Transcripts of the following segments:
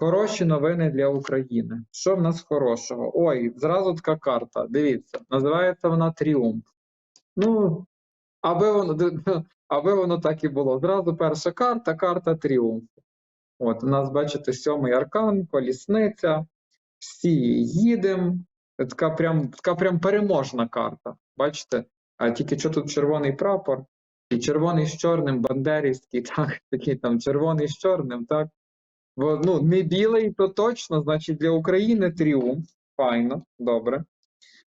Хороші новини для України. Що в нас хорошого? Ой, зразу така карта. Дивіться, називається вона Тріумф. Ну, аби воно, аби воно так і було. Зразу перша карта, карта Тріумф. От, у нас, бачите, сьомий аркан, колісниця. Всі їдемо. Така прям, така прям переможна карта. Бачите? А тільки що тут червоний прапор, і червоний з чорним, бандерівський, так, такий там червоний з чорним, так. Ну, не білий, то точно, значить для України тріумф. Файно, добре.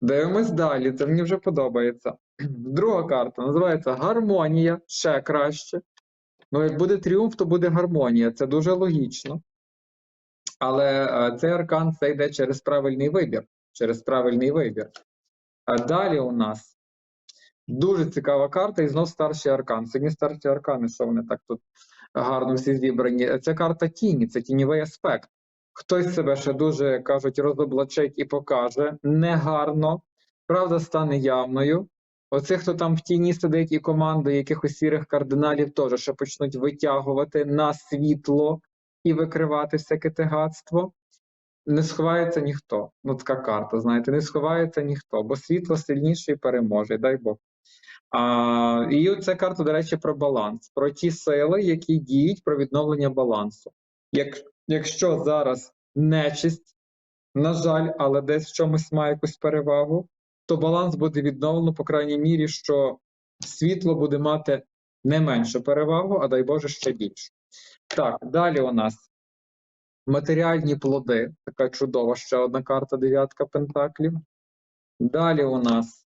Дивимось далі, це мені вже подобається. Друга карта називається Гармонія, ще краще. Ну, як буде тріумф, то буде гармонія. Це дуже логічно. Але е, цей аркан це йде через правильний вибір. Через правильний вибір. А далі у нас дуже цікава карта, і знов старший аркан. Сьогодні старші аркани, що вони так тут гарно всі зібрані. Це карта тіні, це тіньовий аспект. Хтось себе ще дуже кажуть, розоблачить і покаже негарно, правда стане явною. Оцих, хто там в тіні сидить, і команди якихось сірих кардиналів теж ще почнуть витягувати на світло і викривати всяке тегатство. Не сховається ніхто. Ну, така карта, знаєте, не сховається ніхто, бо світло сильніше і переможе, дай Бог. А, і ця карта, до речі, про баланс, про ті сили, які діють про відновлення балансу. Як, якщо зараз нечисть, на жаль, але десь в чомусь має якусь перевагу, то баланс буде відновлено, по крайній мірі, що світло буде мати не меншу перевагу, а дай Боже ще більше. Так, далі у нас матеріальні плоди. Така чудова ще одна карта дев'ятка пентаклів. Далі у нас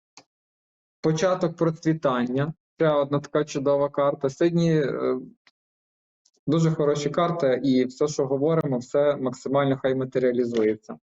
початок процвітання. Ще одна така чудова карта. Сьогодні е, дуже хороші карти, і все, що говоримо, все максимально хай матеріалізується.